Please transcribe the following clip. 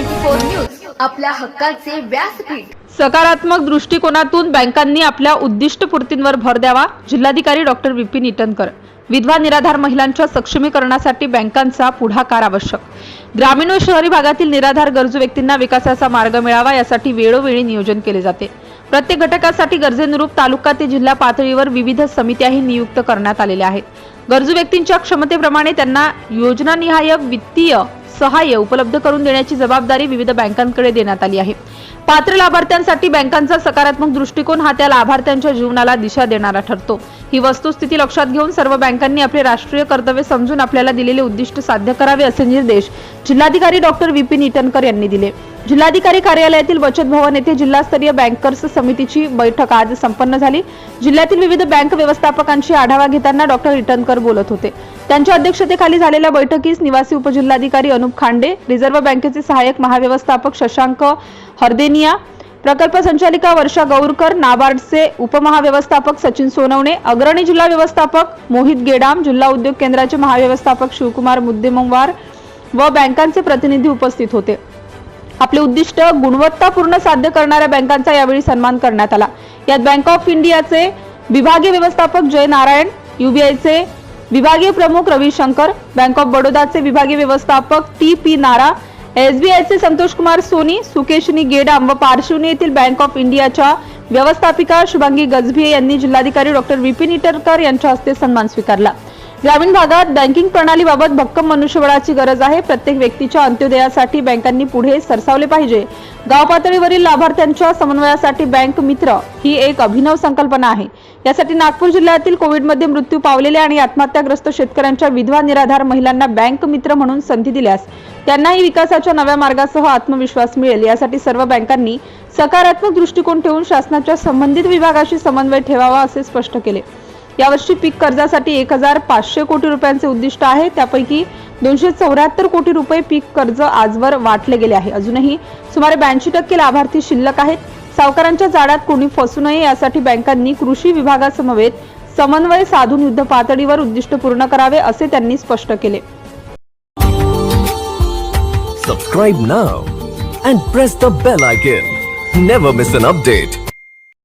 News आपल्या हक्काचे व्यासपीठ. सकारात्मक दृष्टिकोनातून बँकांनी आपल्या उद्दिष्टपूर्तींवर भर द्यावा जिल्हाधिकारी डॉक्टर विपिन इटनकर. विधवा निराधार महिलांच्या सक्षमीकरणासाठी बँकांचा पुढाकार आवश्यक. ग्रामीण व शहरी भागातील निराधार गरजू व्यक्तींना विकासाचा मार्ग मिळावा यासाठी वेळोवेळी नियोजन केले जाते. प्रत्येक घटकासाठी गरजेनुरूप तालुका ते जिल्हा पातळीवर विविध समित्याही नियुक्त करण्यात आलेल्या आहेत. गरजू व्यक्तींच्या क्षमतेप्रमाणे त्यांना योजनानिहाय वित्तीय सहाय्य उपलब्ध करून देण्याची जबाबदारी विविध बँकांकडे देण्यात आली आहे. पात्र लाभार्थ्यांसाठी बँकांचा सकारात्मक दृष्टिकोन हा त्या लाभार्थ्यांच्या जीवनाला दिशा देणारा ठरतो. ही वस्तुस्थिती लक्षात घेऊन सर्व बँकांनी आपले राष्ट्रीय कर्तव्य समजून आपल्याला दिलेले उद्दिष्ट साध्य करावे असे निर्देश जिल्हाधिकारी डॉक्टर विपिन इटनकर यांनी दिले. जिल्हाधिकारी कार्यालयातील बचत भवन येथे जिल्हास्तरीय बँकर्स समितीची बैठक आज संपन्न झाली. जिल्ह्यातील विविध बँक व्यवस्थापकांची आढावा घेताना डॉक्टर इटनकर बोलत होते. त्यांच्या अध्यक्षतेखाली झालेल्या बैठकीस निवासी उपजिल्हाधिकारी अनुप खांडे रिझर्व्ह बँकेचे सहाय्यक महाव्यवस्थापक शशांक हरदेनिया प्रकल्प संचालिका वर्षा गौरकर नाबार्डचे उपमहाव्यवस्थापक सचिन सोनवणे अग्रणी जिल्हा व्यवस्थापक मोहित गेडाम जिल्हा उद्योग केंद्राचे महाव्यवस्थापक शिवकुमार मुद्देमवार व बँकांचे प्रतिनिधी उपस्थित होते. आपले उद्दिष्ट गुणवत्तापूर्ण साध्य करणाऱ्या बँकांचा यावेळी सन्मान करण्यात आला. यात बँक ऑफ इंडियाचे विभागीय व्यवस्थापक जय नारायण युबीआयचे विभागीय प्रमुख रविशंकर बँक ऑफ बडोदाचे विभागीय व्यवस्थापक टी पी नारा एसबीआयचे संतोष कुमार सोनी सुकेशनी गेडाम व पार्श्वनी येथील बँक ऑफ इंडियाच्या व्यवस्थापिका शुभांगी गजभिये यांनी जिल्हाधिकारी डॉक्टर विपिन इटरकर यांच्या हस्ते सन्मान स्वीकारला. ग्रामीण भागात बँकिंग प्रणालीबाबत भक्कम मनुष्यबळाची गरज आहे. प्रत्येक व्यक्तीच्या अंत्योदयासाठी बँकांनी पुढे सरसावले पाहिजे. गाव पातळीवरील लाभार्थ्यांच्या समन्वयासाठी बँक मित्र ही एक अभिनव संकल्पना आहे. यासाठी नागपूर जिल्ह्यातील कोविडमध्ये मृत्यू पावलेल्या आणि आत्महत्याग्रस्त शेतकऱ्यांच्या विधवा निराधार महिलांना बँक मित्र म्हणून संधी दिल्यास त्यांनाही विकासाच्या नव्या मार्गासह आत्मविश्वास मिळेल. यासाठी सर्व बँकांनी सकारात्मक दृष्टिकोन ठेवून शासनाच्या संबंधित विभागाशी समन्वय ठेवावा असे स्पष्ट केले. यावर्षी पीक कर्जासाठी एक हजार पाचशे कोटी रुपयांचे उद्दिष्ट आहे. त्यापैकी दोनशे चौऱ्याहत्तर कोटी रुपये पीक कर्ज आजवर वाटले गेले आहे. अजूनही सुमारे ब्याऐंशी टक्के लाभार्थी शिल्लक आहेत. सावकारांच्या जाळ्यात कोणी फसू नये यासाठी बँकांनी कृषी विभागासमवेत समन्वय साधून युद्ध पातळीवर उद्दिष्ट पूर्ण करावे असे त्यांनी स्पष्ट केले. Subscribe now and press the bell icon never miss an update